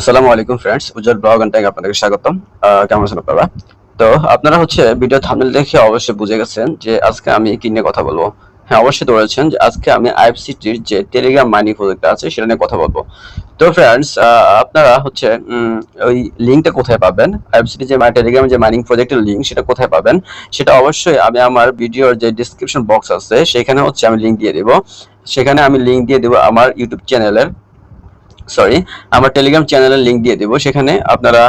আসসালামু আলাইকুম friends Ujjwal blog and আপনাদেরকে স্বাগতম। কেমন আছেন আপনারা? তো আপনারা হচ্ছে ভিডিও থাম্বনেল দেখে অবশ্যই বুঝে গেছেন যে আজকে আমি কি নিয়ে কথা বলব। হ্যাঁ অবশ্যই ধরেছেন যে আজকে আমি আইএফসিটির যে টেলিগ্রাম মাইনিং প্রজেক্ট আছে, সেটা নিয়ে কথা বলব। তো ফ্রেন্ডস আপনারা হচ্ছে ওই লিঙ্কটা কোথায় পাবেন? আইএফসিটি যে টেলিগ্রাম যে মাইনিং প্রজেক্টের লিঙ্ক সেটা কোথায় পাবেন? সেটা অবশ্যই আমি আমার ভিডিওর যে ডিসক্রিপশন বক্স আছে, সেখানে হচ্ছে আমি লিঙ্ক দিয়ে দেবো। সেখানে আমি লিঙ্ক দিয়ে দেবো আমার ইউটিউব চ্যানেলের সরি আমার টেলিগ্রাম চ্যানেলের লিংক দিয়ে দিব। সেখানে আপনারা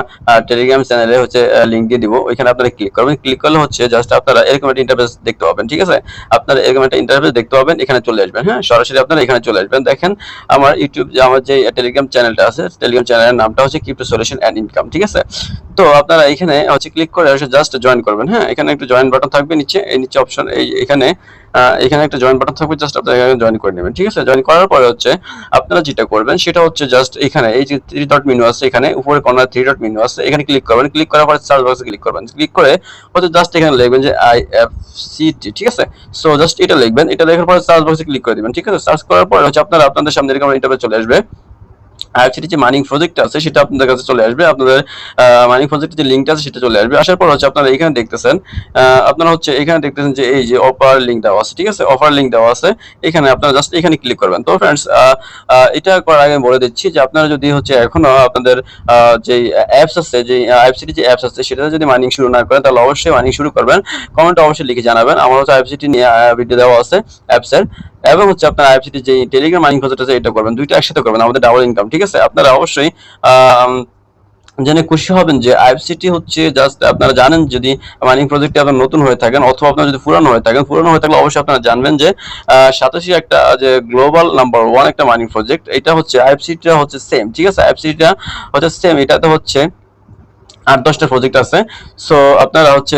টেলিগ্রাম চ্যানেলে হচ্ছে লিংক দিয়ে দিব। ওইখানে আপনারা ক্লিক করবেন। ক্লিক করলে হচ্ছে জাস্ট আপনারা এরকম একটা ইন্টারফেস দেখতে পাবেন, ঠিক আছে? আপনারা এরকম একটা ইন্টারফেস দেখতে পাবেন, এখানে চলে আসবেন। হ্যাঁ সরাসরি আপনারা এখানে চলে আসবেন। দেখেন, আমার ইউটিউব আমার যে টেলিগ্রাম চ্যানেলটা আছে টেলিগ্রাম চ্যানেলের নামটা হচ্ছে ক্রিপ্টো সলিউশন অ্যান্ড ইনকাম ঠিক আছে? তো আপনারা এখানে হচ্ছে ক্লিক করে জাস্ট জয়েন করবেন। হ্যাঁ এখানে একটু জয়েন বাটন থাকবে নিচে। এই নিচে অপশন এই, এখানে এখানে একটা জয়েন বাটন থাকবে জাস্ট আপনারা এখানে জয়েন করে নেবেন, ঠিক আছে? জয়েন করার পরে হচ্ছে আপনারা যেটা করবেন, সেটা হচ্ছে জাস্ট এখানে, এই যে থ্রি ডট মেনু আছে এখানে, উপরে কর্নার থ্রি ডট মেনু আছে, এখানে ক্লিক করবেন ক্লিক করার পরে সার্চ বক্সে ক্লিক করবেন। ক্লিক করে হচ্ছে জাস্ট এখানে লিখবেন যে আই এফ সি টি ঠিক আছে? সো জাস্ট এটা লিখবেন, এটা লেখার পরে সার্চ বক্সে ক্লিক করে দিবেন, ঠিক আছে? সার্চ করার পরে হচ্ছে আপনারা আপনাদের সামনে এরকম ইন্টারভিউ চলে আসবে। আইএফসিটি যে মাইনিং প্রজেক্ট আছে, সেটা আপনাদের কাছে চলে আসবে। আপনাদের মাইনিং প্রজেক্টের যে লিঙ্কটা আছে, সেটা চলে আসবে। আসার পর হচ্ছে আপনারা এখানে দেখতেছেন আপনারা হচ্ছে এখানে দেখতেছেন যে এই যে অফার লিঙ্ক দেওয়া আছে, ঠিক আছে? অফার লিঙ্ক দেওয়া আছে। এখানে আপনারা জাস্ট এখানে ক্লিক করবেন। তো ফ্রেন্ডস এটা করার আগে বলে দিচ্ছি যে আপনারা যদি হচ্ছে এখনও আপনাদের যে অ্যাপস আছে যে আইএফসিটি যে অ্যাপস আছে, সেটাতে যদি মাইনিং শুরু না করেন, তাহলে অবশ্যই মাইনিং শুরু করবেন। কমেন্টে অবশ্যই লিখে জানাবেন। আমার হচ্ছে আইএফসিটি নিয়ে ভিডিও দেওয়া আছে অ্যাপসের এবং হচ্ছে আপনার আইএফসিটি যে টেলিগ্রাম মাইনিং প্রজেক্ট আছে, এটা করবেন। দুইটা একসাথে করবেন। আমাদের ডাবল ইনকাম ঠিক আছে? আপনারা অবশ্যই জেনে খুশি হবেন যে আইএফসিটি হচ্ছে জাস্ট আপনারা জানেন যদি মাইনিং প্রজেক্টে আপনার নতুন হয়ে থাকেন অথবা আপনারা যদি পুরানো হয়ে থাকেন, পুরানো হয়ে থাকলে অবশ্যই আপনারা জানবেন যে সাতাশি একটা, যে গ্লোবাল নাম্বার ওয়ান একটা মাইনিং প্রজেক্ট এটা হচ্ছে আইএফসিটা হচ্ছে সেম ঠিক আছে? আইএফসিটা হচ্ছে সেম এটাতে হচ্ছে আট দশটা প্রজেক্ট আছে। সো আপনারা হচ্ছে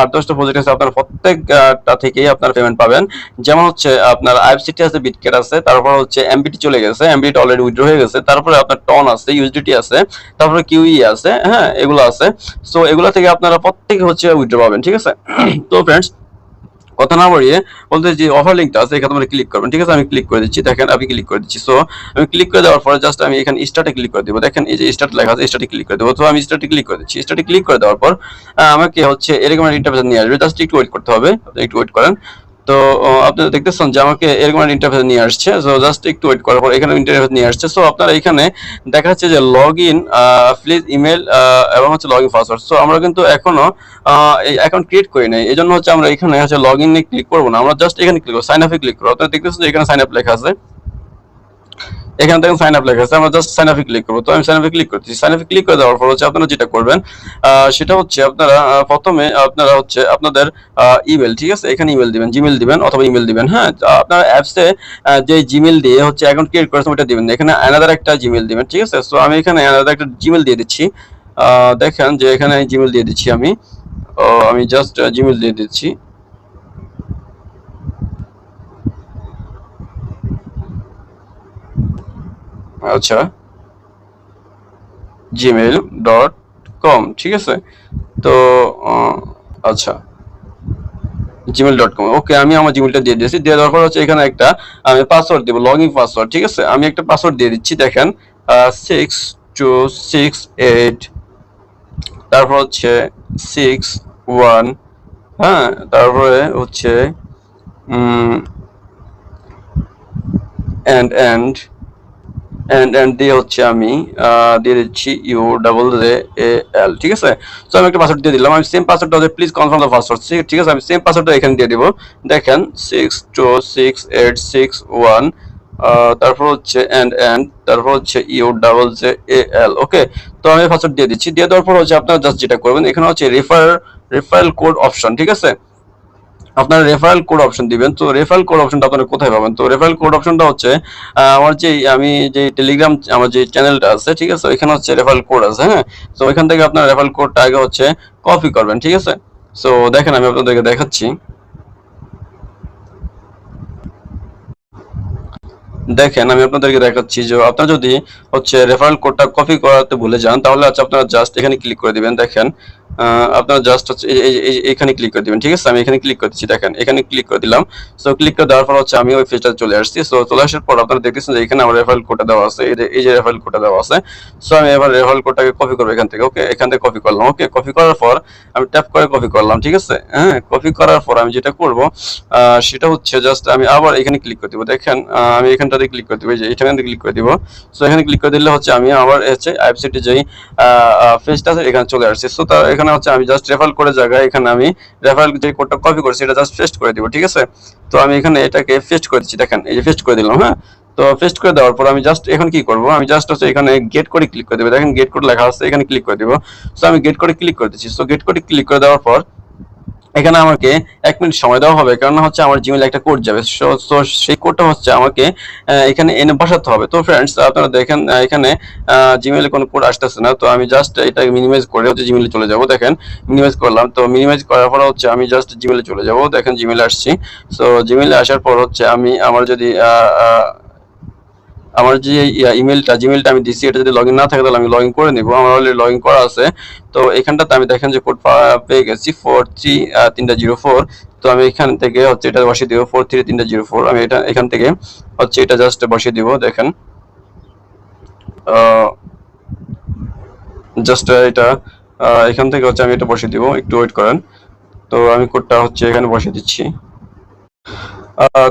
আট দশটা প্রজেক্ট আছে, আপনারা প্রত্যেকটা থেকেই আপনারা পেমেন্ট পাবেন। যেমন হচ্ছে, আপনার আইএফসিটি আছে বিটকেট আছে, তারপর হচ্ছে এমবিটি চলে গেছে এমবিটি অলরেডি উইড্রো হয়ে গেছে, তারপরে আপনার টন আছে ইউএসডিটি আছে, তারপরে কিউই আছে হ্যাঁ এগুলো আছে। সো এগুলো থেকে আপনারা প্রত্যেকে হচ্ছে উইড্রো পাবেন, ঠিক আছে? তো ফ্রেন্ডস কথা না বাড়িয়ে বলতে যে অফার লিঙ্কটা আছে, এখানে তোমরা ক্লিক করবেন ঠিক আছে? আমি ক্লিক করে দিচ্ছি। দেখেন আমি ক্লিক করে দিচ্ছি। সো আমি ক্লিক করে দেওয়ার পরে জাস্ট আমি এখানে স্টার্টে ক্লিক করে দেবো। দেখেন, এই যে স্টার্ট লেখা আছে স্টার্টে ক্লিক করে দেবো। তো আমি স্টার্টে ক্লিক করে দিচ্ছি। স্টার্টে ক্লিক করে দেওয়ার পর আমাকে হচ্ছে এরকম একটা ইন্টারফেস নিয়ে আসবে। জাস্ট একটু ওয়েট করতে হবে। একটু ওয়েট করেন। তো আপনারা দেখতেছেন যে আমাকে এরকম একটা ইন্টারফেস নিয়ে আসছে। সো জাস্ট একটু ওয়েট করার পর এখানে ইন্টারফেস নিয়ে আসছে। সো আপনারা এখানে দেখা যাচ্ছে যে লগ ইন প্লিজ ইমেল এবং হচ্ছে লগ ইন পাসওয়ার্ড সো আমরা কিন্তু এখনও অ্যাকাউন্ট ক্রিয়েট করি নাই। এই জন্য হচ্ছে আমরা এখানে হচ্ছে লগ ইন ক্লিক করব না। আমরা জাস্ট এখানে ক্লিক করব সাইন আপে ক্লিক করব। আপনারা দেখতেছেন যে এখানে সাইন আপ লেখা আছে। এখানে দেখেন সাইন আপ লেখা আছে, আমরা জাস্ট সাইন আপে ক্লিক করব। তো আমি সাইন আপে ক্লিক করছি সাইন আপে ক্লিক করে দেওয়ার পর হচ্ছে আপনারা যেটা করবেন সেটা হচ্ছে আপনারা প্রথমে আপনারা হচ্ছে আপনাদের ইমেল ঠিক আছে? এখানে ইমেল দিবেন জিমেল দিবেন অথবা ইমেল দিবেন হ্যাঁ? আপনারা অ্যাপসে যে জিমেল দিয়ে হচ্ছে অ্যাকাউন্ট ক্রিয়েট করেছেন ওটা দিবেন। এখানে অ্যানাদার একটা জিমেল দিবেন, ঠিক আছে? সো আমি এখানে অ্যানাদার একটা জিমেল দিয়ে দিচ্ছি। দেখেন যে এখানে জিমেল দিয়ে দিচ্ছি আমি। আমি জাস্ট জিমেল দিয়ে দিচ্ছি। আচ্ছা জিমেল ডট কম ঠিক আছে? তো আচ্ছা জিমেল ডট কম ওকে আমি আমার জিমেলটা দিয়ে দিয়েছি। দিয়ে দেওয়ার পর হচ্ছে এখানে একটা, আমি পাসওয়ার্ড দেবো লগ ইন পাসওয়ার্ড ঠিক আছে? আমি একটা পাসওয়ার্ড দিয়ে দিচ্ছি, দেখেন সিক্স টু সিক্স এইট তারপর হচ্ছে সিক্স ওয়ান হ্যাঁ তারপরে হচ্ছে এন্ড এন্ড এন্ড এন্ড দিয়ে হচ্ছে আমি দিয়ে দিচ্ছি U double J A L ঠিক আছে? সো আমি একটা পাসওয়ার্ড দিয়ে দিলাম। আমি সেম পাসওয়ার্ডটা প্লিজ কনফার্ম দ্য পাসওয়ার্ড ঠিক আছে? আমি সেম পাসওয়ার্ডটা এখানে দিয়ে দিব। দেখেন six two six eight six one তারপর হচ্ছে এন্ড এন্ড তারপর হচ্ছে U double J A L okay তো আমি পাসওয়ার্ড দিয়ে দিচ্ছি। দিয়ে দেওয়ার পর হচ্ছে আপনারা জাস্ট যেটা করবেন, এখানে হচ্ছে রেফার রেফারেল কোড অপশন ঠিক আছে? আপনারা রেফারেল কোড অপশন দিবেন। তো রেফারেল কোড অপশনটা আপনারা কোথায় পাবেন? তো রেফারেল কোড অপশনটা হচ্ছে আমার যে, আমি যে টেলিগ্রাম আমার যে চ্যানেলটা আছে, ঠিক আছে? ওইখানে হচ্ছে রেফারেল কোড আছে হ্যাঁ? তো ওইখান থেকে আপনার রেফারেল কোডটা আগে হচ্ছে কপি করবেন, ঠিক আছে? সো দেখেন, আমি আপনাদেরকে দেখাচ্ছি। দেখেন, আমি আপনাদেরকে দেখাচ্ছি যে আপনারা যদি হচ্ছে রেফারেল কোডটা কপি করাতে ভুলে যান, তাহলে আচ্ছা আপনারা জাস্ট এখানে ক্লিক করে দিবেন। দেখেন আপনারা জাস্ট হচ্ছে এখানে ক্লিক করে দিবেন, ঠিক আছে? আমি এখানে ক্লিক করতেছি, দেখেন, এখানে ক্লিক করে দিলাম। সো ক্লিক করে দেওয়ার পর হচ্ছে আমি ওই পেজটাতে চলে আসছি। সো চলে আসার পর আপনারা দেখতেছেন যে এখানে আমার রেফারেল কোডটা দেওয়া আছে। এই যে- রেফারেল কোডটা দেওয়া আছে। সো আমি এবার রেফারেল কোডটাকে কপি করব এখান থেকে ওকে এখান থেকে কপি করলাম ওকে কপি করার পর আমি ট্যাপ করে কপি করলাম, ঠিক আছে? হ্যাঁ কপি করার পর আমি যেটা করব সেটা হচ্ছে জাস্ট আমি আবার এখানে ক্লিক করে দিব। দেখেন আমি এখানটাতে ক্লিক করে দিব, এই যে এখানে ক্লিক করে দিব। সো এখানে ক্লিক করে দিলে হচ্ছে আমি আবার হচ্ছে আইএফসিটি যেই পেজটা আছে, এখানে চলে আসছে। সো তার এখানে হচ্ছে আমি জাস্ট রেফারেল করে জায়গায় এখানে আমি রেফারেল যে কোডটা কপি করছি, এটা জাস্ট পেস্ট করে দিব, ঠিক আছে? তো আমি এখানে এটাকে পেস্ট করে দিচ্ছি, দেখেন, এই যে পেস্ট করে দিলাম হ্যাঁ? তো পেস্ট করে দেওয়ার পর আমি জাস্ট এখন কি করব? আমি জাস্ট হচ্ছে এখানে গেট করে ক্লিক করে দেবো। দেখেন গেট কোড লেখা আছে, এখানে ক্লিক করে দিব। সো আমি গেট করে ক্লিক করে দিচ্ছি। সো গেট করে ক্লিক করে দেওয়ার পর এখানে আমাকে এক মিনিট সময় দেওয়া হবে কারণ হচ্ছে আমার জিমেলে একটা কোড যাবে। তো সেই কোডটা হচ্ছে আমাকে এখানে এনে বসাতে হবে। তো ফ্রেন্ডস আপনারা দেখেন এখানে জিমেলে কোনো কোড আসতেছে না। তো আমি জাস্ট এটা মিনিমাইজ করে হচ্ছে জিমেলে চলে যাব। দেখেন মিনিমাইজ করলাম। তো মিনিমাইজ করার পর হচ্ছে আমি জাস্ট জিমেলে চলে যাব। দেখেন জিমেলে আসছি। সো জিমেলে আসার পর হচ্ছে আমি, আমার যদি আমার যে ইমেলটা জিমেলটা আমি দিছি, এটা যদি লগ না থাকে তাহলে আমি লগ করে নিব। আমার অলরেডি লগ করা আছে। তো এখানটাতে আমি দেখেন যে কোড পেয়ে গেছি ফোর থ্রি তিনটা জিরো ফোর তো আমি এখান থেকে হচ্ছে এটা বসিয়ে দিব ফোর থ্রি তিনটা জিরো ফোর আমি এটা এখান থেকে হচ্ছে এটা জাস্ট বসিয়ে দিব, দেখেন। জাস্ট এটা এখান থেকে হচ্ছে আমি এটা বসিয়ে দিব, একটু ওয়েট করেন। তো আমি কোডটা হচ্ছে এখানে বসিয়ে দিচ্ছি।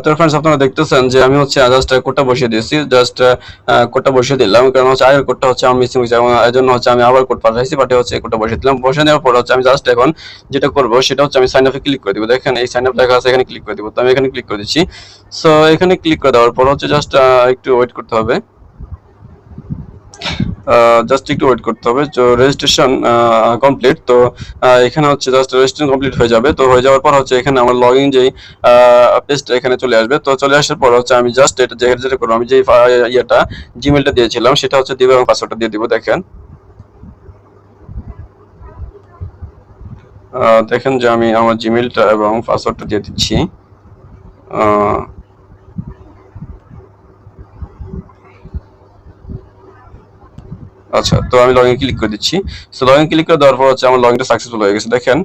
তো ফ্রেন্ডস আপনারা দেখতেছেন যে আমি হচ্ছে জাস্ট কোডটা বসিয়ে দিয়েছি। জাস্ট কোডটা বসিয়ে দিলাম। কারণ হচ্ছে, আগের কোডটা হচ্ছে আমি মিসিং হয়েছে। এবং জন্য হচ্ছে আমি আবার কোড পাঠাইছি বাট হচ্ছে কোডটা বসিয়ে দিলাম। বসিয়ে দেওয়ার পর হচ্ছে, আমি জাস্ট এখন যেটা করব, সেটা হচ্ছে, আমি সাইন আপে ক্লিক করে দিব। দেখেন, এই সাইন আপ দেখা আছে, এখানে ক্লিক করে দিব। তো আমি এখানে ক্লিক করে দিচ্ছি। সো এখানে ক্লিক করে দেওয়ার পর হচ্ছে জাস্ট একটু ওয়েট করতে হবে। জাস্ট একটু ওয়েট করতে হবে। তো রেজিস্ট্রেশন কমপ্লিট তো এখানে হচ্ছে জাস্ট রেজিস্ট্রেশন কমপ্লিট হয়ে যাবে। তো হয়ে যাওয়ার পর হচ্ছে এখানে আমার লগ ইন যেই পেজটা এখানে চলে আসবে। তো চলে আসার পর হচ্ছে আমি জাস্ট এটা যেটা যেটা করব, আমি যে ইয়েটা জিমেলটা দিয়েছিলাম, সেটা হচ্ছে দিব এবং পাসওয়ার্ডটা দিয়ে দিব, দেখেন। দেখেন যে আমি আমার জিমেলটা এবং পাসওয়ার্ডটা দিয়ে দিচ্ছি। আচ্ছা তো আমি লগইন ক্লিক করে দিচ্ছি। সো লগইন ক্লিক করে দেওয়ার পর হচ্ছে আমার লগইনটা সাকসেসফুল হয়ে গেছে। দেখেন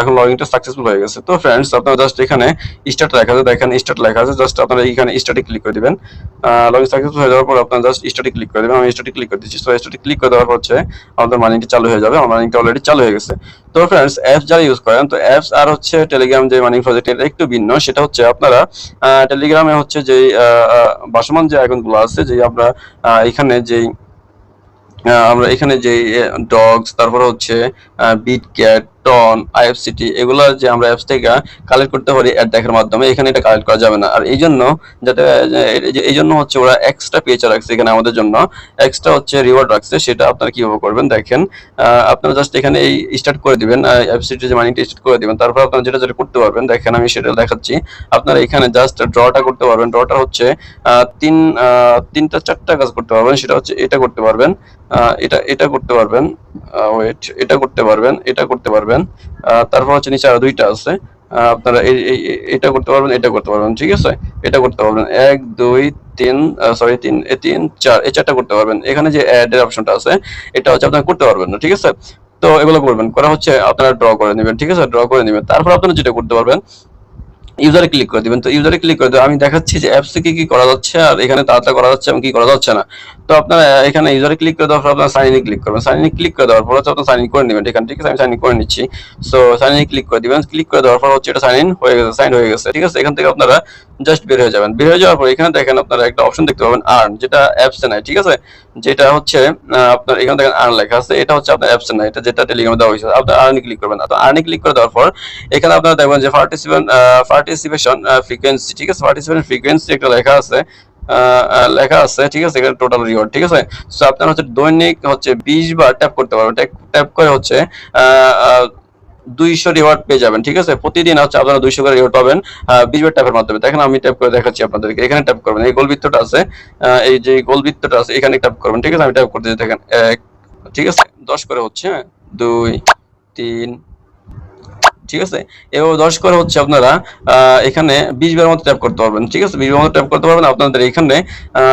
এখন লগইনটা সাকসেসফুল হয়ে গেছে। তো ফ্রেন্ডস আপনারা জাস্ট এখানে স্টার্ট লেখা আছে, দেখেন স্টার্ট লেখা আছে। জাস্ট আপনারা এখানে স্টার্টে ক্লিক করে দিবেন। লগইন সাকসেসফুল হয়ে যাওয়ার পর আপনারা জাস্ট স্টার্টে ক্লিক করে দিবেন। আমি স্টার্টে ক্লিক করে দিচ্ছি। সো স্টার্টে ক্লিক করে দেওয়ার পর হচ্ছে আমাদের মানিংটা চালু হয়ে যাবে। আমার মানিংটা অলরেডি চালু হয়ে গেছে। তো ফ্রেন্ডস অ্যাপস যারা ইউজ করেন, তো অ্যাপস আর হচ্ছে টেলিগ্রাম যে মানিং প্রজেক্ট এটা একটু ভিন্ন। সেটা হচ্ছে আপনারা টেলিগ্রামে হচ্ছে যে বাসমান যে আইকনগুলো আছে যে আমরা এখানে যেই আমরা এখানে যে ডগস তারপরে হচ্ছে বিট ক্যাট টন আইএফসিটি এগুলো যে আমরা অ্যাপস থেকে কালেক্ট করতে পারি অ্যাড দেখার মাধ্যমে, এখানে এটা কালেক্ট করা যাবে না। আর এই জন্য যাতে এই জন্য হচ্ছে ওরা এক্সট্রা পেচার রাখছে এখানে আমাদের জন্য। এক্সট্রা হচ্ছে রিওয়ার্ড রাখছে, সেটা আপনারা কীভাবে করবেন দেখেন। আপনারা জাস্ট এখানে এই স্টার্ট করে দিবেন অ্যাপসিটি যে মানিটা স্টার্ট করে দিবেন, তারপর আপনারা যেটা যেটা করতে পারবেন, দেখেন আমি সেটা দেখাচ্ছি। আপনারা এখানে জাস্ট ড্রটা করতে পারবেন। ড্রটা হচ্ছে তিন তিনটা, চারটা কাজ করতে পারবেন, সেটা হচ্ছে এটা করতে পারবেন। এটা এটা করতে পারবেন। ওয়েট এটা করতে পারবেন, এটা করতে পারবেন। তারপর হচ্ছে নিচে আরও দুইটা আছে। আপনারা এটা করতে পারবেন, এটা করতে পারবেন, ঠিক আছে? এটা করতে পারবেন। এক, দুই, তিন সরি তিন তিন, চার, এই চারটা করতে পারবেন। এখানে যে অ্যাড এর অপশনটা আছে, এটা হচ্ছে আপনারা করতে পারবেন না, ঠিক আছে? তো এগুলো করবেন, করা হচ্ছে, আপনারা ড্র করে নেবেন, ঠিক আছে? ড্র করে নেবেন। তারপর আপনারা যেটা করতে পারবেন ইউজারে ক্লিক করে দিবেন। তো ইউজারে ক্লিক করে দেবেন আমি দেখাচ্ছি যে অ্যাপসে কি কি করা যাচ্ছে আর এখানে তাড়াতাড়ি করা যাচ্ছে এবং কি করা যাচ্ছে না। তো আপনারা এখানে ইউজারে ক্লিক করে দেওয়ার পর আপনার সাইন ইন ক্লিক করবেন। সাইন ইন ক্লিক করে দেওয়ার পর হচ্ছে আপনারা সাইন ইন করে নেবেন। এখান থেকে আমি সাইন ইন করে নিচ্ছি। সো সাইন ইন ক্লিক করে দিবেন। ক্লিক করে দেওয়ার পর হচ্ছে এটা সাইন ইন হয়ে গেছে সাইন হয়ে গেছে। ঠিক আছে? এখান থেকে আপনারা জাস্ট বের হয়ে যাবেন। বের হয়ে যাওয়ার পর এখানে দেখেন আপনারা একটা অপশন দেখতে পাবেন আর্ন যেটা অ্যাপসে নাই, ঠিক আছে? যেটা হচ্ছে আপনার এখানে দেখেন আর্ন লেখা আছে। এটা হচ্ছে আপনার অ্যাপসে নাই, এটা যেটা টেলিগ্রামে দেওয়া হয়েছে। আপনার আর্নে ক্লিক করবেন। তো আর্নে ক্লিক করে দেওয়ার পর, এখানে আপনারা দেখবেন যে পার্টিসিপেন্ট পার্টিসিপেশন ফ্রিকোয়েন্সি ঠিক আছে? পার্টিসিপেশন ফ্রিকোয়েন্সি একটা লেখা আছে লেখা আছে, ঠিক আছে? এখানে টোটাল রিওয়ার্ড ঠিক আছে? সো আপনার হচ্ছে দৈনিক হচ্ছে বিশ বার ট্যাপ করতে পারবেন। ট্যাপ করে হচ্ছে দুইশো রিওয়ার্ড পেয়ে যাবেন, ঠিক আছে? প্রতিদিন হচ্ছে আপনারা দুইশো করে রিওয়ার্ড পাবেন বিজবের বার ট্যাপের মাধ্যমে। দেখেন আমি ট্যাপ করে দেখাচ্ছি আপনাদেরকে, এখানে ট্যাপ করবেন, এই গোলবৃত্তটা আছে এই যে গোলবৃত্তটা আছে, এখানে ট্যাপ করবেন, ঠিক আছে? আমি ট্যাপ করতে দেখেন, এক, ঠিক আছে? দশ করে হচ্ছে হ্যাঁ? দুই, তিন ঠিক আছে? এভাবে দশ করে হচ্ছে আপনারা এখানে বিশ বার মতো ট্যাপ করতে পারবেন, ঠিক আছে? বিশ বার মতো ট্যাপ করতে পারবেন, আপনাদের এখানে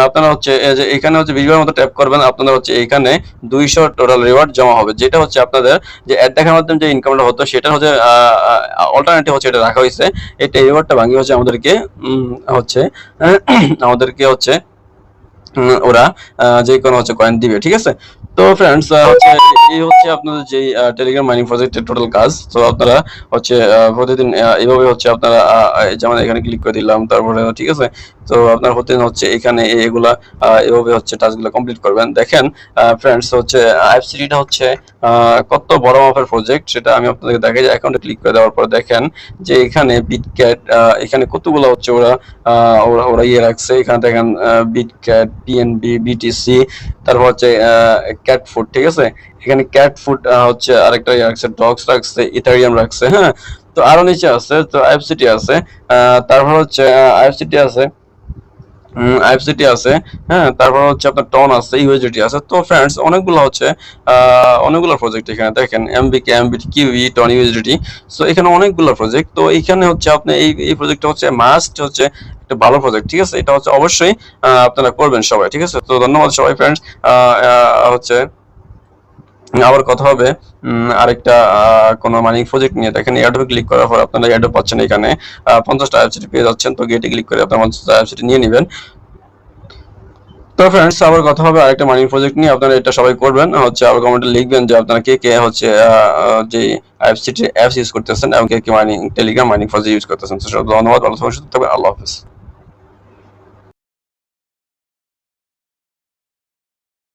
আপনারা হচ্ছে যে এখানে হচ্ছে বিশ বার মতো ট্যাপ করবেন আপনারা হচ্ছে এখানে দুইশো টোটাল রিওয়ার্ড জমা হবে। যেটা হচ্ছে আপনাদের যে অ্যাড দেখার মাধ্যমে যে ইনকামটা হতো, সেটা হচ্ছে অল্টারনেটিভ হচ্ছে এটা রাখা হয়েছে। এটা রিওয়ার্ডটা ভাঙিয়ে হচ্ছে আমাদেরকে হচ্ছে আমাদেরকে হচ্ছে ওরা যে কোনো হচ্ছে কয়েন দিবে, ঠিক আছে? তো ফ্রেন্ডস হচ্ছে এই হচ্ছে আপনাদের যে টেলিগ্রাম মাইনিং প্রজেক্টের টোটাল কাজ। তো আপনারা হচ্ছে প্রতিদিন এইভাবে হচ্ছে আপনারা যেমন এখানে ক্লিক করে দিলাম, তারপরে ঠিক আছে? তো আপনার প্রতিদিন হচ্ছে এখানে এগুলা এভাবে হচ্ছে টাস্কগুলো কমপ্লিট করবেন। দেখেন ফ্রেন্ডস হচ্ছে আইএফসিটিটা হচ্ছে কত বড় মাপের প্রজেক্ট সেটা আমি আপনাদেরকে দেখাই অ্যাকাউন্টে ক্লিক করে দেওয়ার পর দেখেন, যে এখানে বিটক্যাট এখানে কতগুলো হচ্ছে ওরা ওরা ওরা ইয়ে রাখছে। এখানে দেখেন বিটক্যাট পিএনবি বিটিসি তারপর হচ্ছে ক্যাট ফুড ঠিক আছে? এখানে ক্যাট ফুড হচ্ছে আরেকটা ইয়ে রাখছে ডগস রাখছে ইথারিয়াম রাখছে হ্যাঁ? তো আরও নিচে আছে, তো আইএফসিটি আছে তারপর হচ্ছে আইএফসিটি আছে আইএফসিটি আছে হ্যাঁ? তারপর হচ্ছে আপনার টন আছে ইউএসডিটি আছে। তো ফ্রেন্ডস অনেকগুলো হচ্ছে অনেকগুলো প্রজেক্ট এখানে, দেখেন এমবিকে এমবিটি কিউই টন ইউএসডিটি সো এখানে অনেকগুলো প্রজেক্ট তো এখানে হচ্ছে আপনি এই এই প্রজেক্টটা হচ্ছে মাস্ট হচ্ছে একটা ভালো প্রজেক্ট ঠিক আছে? এটা হচ্ছে অবশ্যই আপনারা করবেন সবাই, ঠিক আছে? তো ধন্যবাদ সবাই ফ্রেন্ডস হচ্ছে আবার কথা হবে আরেকটা কোনো মানি প্রজেক্ট নিয়ে। দেখেন এয়ারড্রপে ক্লিক করার পর আপনারা এয়ারড্রপ পাচ্ছেন এখানে। পঞ্চাশটা ওয়েবসাইট পেয়ে যাচ্ছেন, তো গেটে ক্লিক করে আপনার পঞ্চাশটা ওয়েবসাইট নিয়ে নেবেন। তো ফ্রেন্ডস আবার কথা হবে আরেকটা মাইনিং প্রজেক্ট নিয়ে। আপনারা এটা সবাই করবেন। হচ্ছে আবার কমেন্টে লিখবেন যে আপনারা কে কে, হচ্ছে যে অ্যাপসিটি অ্যাপস ইউজ করতেছেন এবং কে কে mining Telegram mining project use করতেছেন। তো ধন্যবাদ, ভালো থাকবেন, আল্লাহ হাফিজ।